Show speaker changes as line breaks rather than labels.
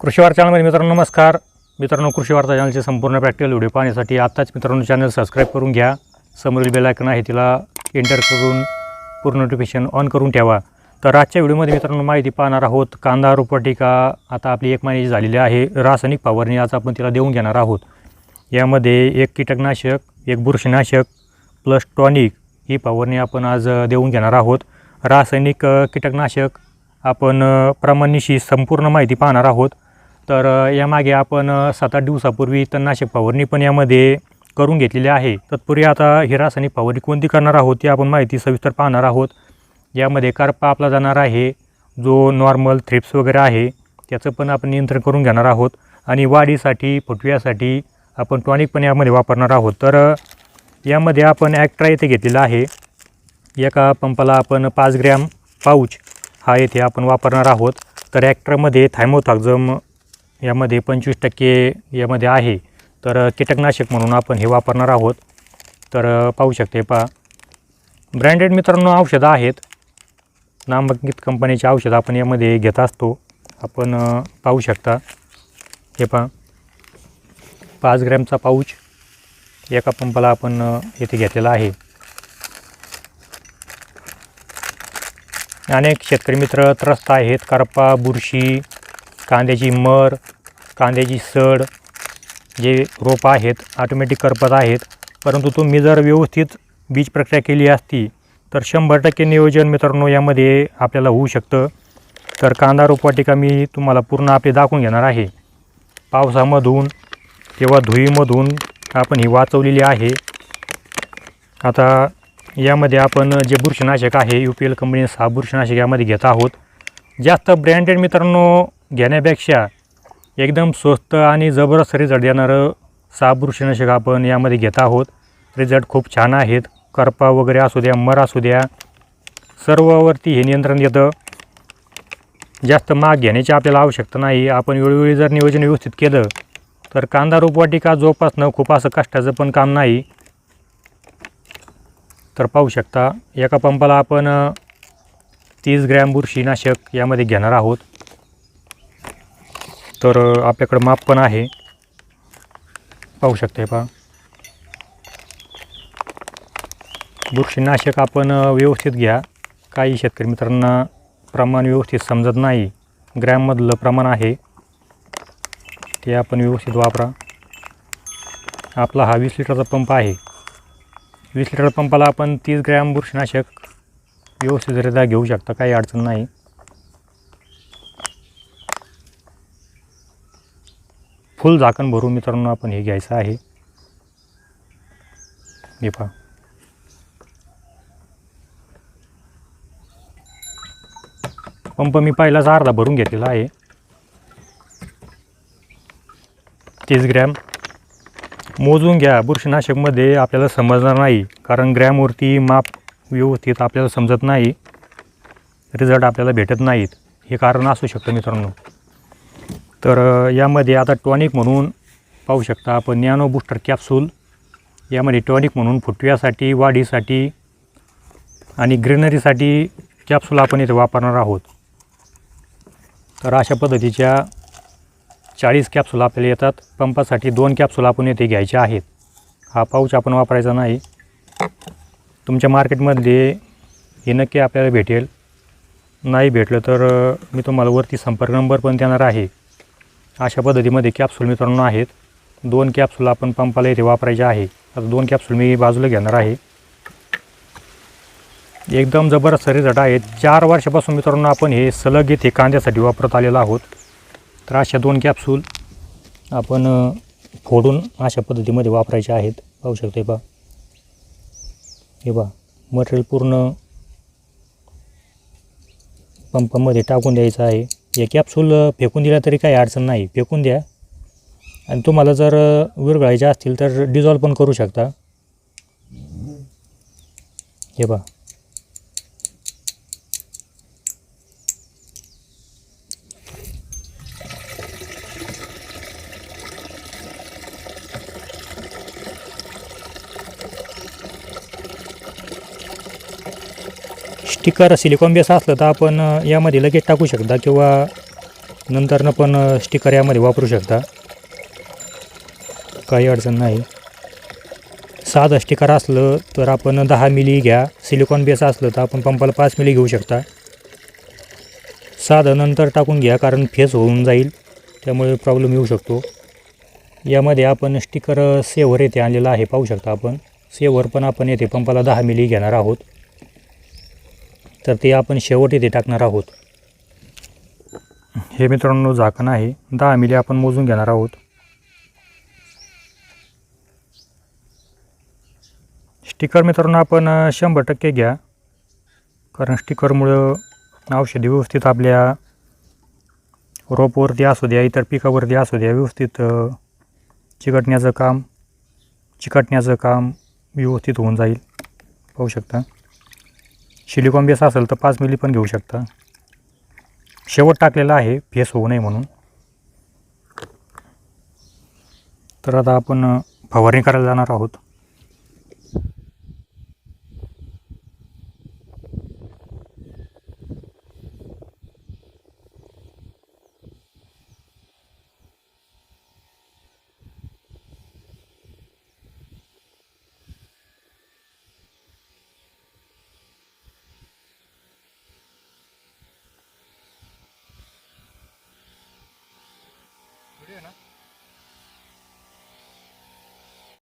कृषी वार्ता चॅनलमध्ये मित्रांनो नमस्कार. मित्रांनो कृषी वार्ता चॅनलचे संपूर्ण प्रॅक्टिकल व्हिडिओ पाहण्यासाठी आत्ताच मित्रांनो चॅनल सबस्क्राईब करून घ्या. समोरील बेलायकन आहे तिला एंटर करून पूर्ण नोटिफिकेशन ऑन करून ठेवा. तर आजच्या व्हिडिओमध्ये मित्रांनो माहिती पाहणार आहोत कांदा रोपवाटिका आता आपली एक महिन्याची झालेली आहे रासायनिक पावरणी आज आपण तिला देऊन घेणार आहोत. यामध्ये एक कीटकनाशक एक बुरशीनाशक प्लस टॉनिक ही पावरणी आपण आज देऊन घेणार आहोत. रासायनिक कीटकनाशक आपण प्रमाणनिशी संपूर्ण माहिती पाहणार आहोत. तर यामागे आपण सात आठ दिवसापूर्वी तणनाशक फवारणी पण यामध्ये करून घेतलेली आहे. तत्पूर्वी आता ही रासायनिक फवारणी कोणती करणार आहोत ती आपण माहिती सविस्तर पाहणार आहोत. यामध्ये करपा आपला जाणार आहे जो नॉर्मल थ्रिप्स वगैरे आहे त्याचं पण आपण नियंत्रण करून घेणार आहोत. आणि वाढीसाठी फुटव्यासाठी आपण टॉनिक पण यामध्ये वापरणार आहोत. तर यामध्ये आपण ॲक्ट्रा येथे घेतलेला आहे. एका पंपाला आपण पाच ग्रॅम पाऊच हा येथे आपण वापरणार आहोत. तर ॲक्ट्रामध्ये थायमोथॉक्झम यामध्ये पंचवीस टक्के यामध्ये आहे. तर कीटकनाशक म्हणून आपण हे वापरणार आहोत. तर पाहू शकते पहा. ब्रँडेड मित्रांनो औषधं आहेत. नामांकित कंपनीची औषधं आपण यामध्ये घेत असतो. आपण पाहू शकता. हे पहा. पाच ग्रॅमचा पाऊच एका पंपाला आपण येथे घेतलेला आहे. अनेक शेतकरी मित्र त्रस्त आहेत. करपा बुरशी कांद्याची मर कांद्याची सड जे रोपं आहेत ऑटोमॅटिक करपत आहेत. परंतु तुम्ही जर व्यवस्थित बीज प्रक्रिया केली असती तर शंभर टक्के नियोजन मित्रांनो यामध्ये आपल्याला होऊ शकतं. तर कांदा रोपवाटिका मी तुम्हाला पूर्ण आपले दाखवून घेणार आहे. पावसामधून किंवा धुईमधून आपण ही वाचवलेली आहे. आता यामध्ये आपण जे बुरशीनाशक आहे यू पी एल कंपनी सहा बुरशीनाशक यामध्ये घेत आहोत. जास्त ब्रँडेड मित्रांनो घेण्यापेक्षा एकदम स्वस्त आणि जबरदस्त रिझल्ट देणारं सहा बुरशीनाशक आपण यामध्ये घेत आहोत. रिझल्ट खूप छान आहेत. करपा वगैरे असू द्या मर असू द्या सर्ववरती हे नियंत्रण येतं जास्त माग घेण्याची आपल्याला आवश्यकता नाही. आपण वेळोवेळी जर नियोजन व्यवस्थित केलं तर कांदा रोपवाटिका जोपासणं खूप असं कष्टाचं पण काम नाही. तर पाहू शकता एका पंपाला आपण तीस ग्रॅम बुरशीनाशक यामध्ये घेणार आहोत. तर आपल्याकडं माप पण आहे. पाहू शकते पहा. बुरशीनाशक आपण व्यवस्थित घ्या. काही शेतकरी मित्रांना प्रमाण व्यवस्थित समजत नाही. ग्रॅममधलं प्रमाण आहे. ते आपण व्यवस्थित वापरा. आपला हा वीस लिटरचा पंप आहे. वीस लिटर पंपाला आपण तीस ग्रॅम बुरशीनाशक व्यवस्थितरित्या घेऊ शकता. काही अडचण नाही. फुल झाकण भरून मित्रांनो आपण हे घ्यायचं आहे. हे पहा. पंप मी पहिलाच अर्धा भरून घेतलेला आहे. तीस ग्रॅम. मोजून घ्या बुरशीनाशकमध्ये आपल्याला समजणार नाही कारण ग्रॅमवरती माप व्यवस्थित आपल्याला समजत नाही. रिझल्ट आपल्याला भेटत नाहीत. हे कारण असू शकतं मित्रांनो. तर यामध्ये आता टॉनिक म्हणून पाहू शकता आपण नॅनो बूस्टर कॅप्सूल. यामध्ये टॉनिक म्हणून फुटव्यासाठी वाढीसाठी आणि ग्रीनरीसाठी कॅप्सूल आपण इथे वापरणार आहोत. तर अशा पद्धतीच्या चाळीस कॅप्सूल आपल्याला येतात. पंपासाठी दोन कॅप्सूल आपण येथे घ्यायचे आहेत. हा पाऊच आपण वापरायचा नाही. तुमच्या मार्केटमध्ये हे नक्की आपल्याला भेटेल. नाही भेटलं तर मी तुम्हाला वरती संपर्क नंबर पण देणार आहे. अशा पद्धतीमध्ये कॅप्सूल मित्रांनो आहेत. दोन कॅप्सूल आपण पंपाला इथे वापरायचे आहे. आता दोन कॅप्सूल मी बाजूला घेणार आहे. एकदम जबरदस्त रिझल्ट आहे चार वर्षापासून मित्रांनो आपण हे सलग येथे कांद्यासाठी वापरत आलेलो आहोत. तर अशा दोन कॅप्सूल आपण फोडून अशा पद्धतीमध्ये वापरायचे आहेत. पाहू शकते बा. हे बा मटेरियल पूर्ण पंपामध्ये टाकून द्यायचं आहे. हे कॅप्सूल फेकून दिला तरी काही अडचण नाही. फेकून द्या. आणि तुम्हाला जर विरघळायच्या विरघळायचे असतील तर डिझॉल्व पण करू शकता. हे बा स्टिकर सिलिकॉन बेस असलं तर आपण यामध्ये लगेच टाकू शकता किंवा नंतरनं पण स्टिकर यामध्ये वापरू शकता. काही अडचण नाही. साधं स्टिकर असलं तर आपण दहा मिली घ्या. सिलिकॉन बेस असलं तर आपण पंपाला पाच मिली घेऊ शकता. साधं नंतर टाकून घ्या कारण फेस होऊन जाईल. त्यामुळे प्रॉब्लेम येऊ शकतो. यामध्ये आपण स्टिकर सेवर येथे आणलेलं आहे. पाहू शकता आपण. सेवर पण आपण येथे पंपाला दहा मिली घेणार आहोत. तर ते आपण शेवट येथे टाकणार आहोत. हे मित्रांनो झाकण आहे. दहा मिली आपण मोजून घेणार आहोत. स्टिकर मित्रांनो आपण शंभर टक्के घ्या. कारण स्टिकरमुळं औषधी व्यवस्थित आपल्या रोपवरती असू द्या इतर पिकावरती असू द्या व्यवस्थित चिकटण्याचं काम चिकटण्याचं काम व्यवस्थित होऊन जाईल. पाहू शकता. सिलिकॉन बेस असेल तर पाच मिली पण घेऊ शकता. शेवट टाकलेला आहे फेस होऊ नये म्हणून. तर आता आपण फवारणी करायला जाणार आहोत.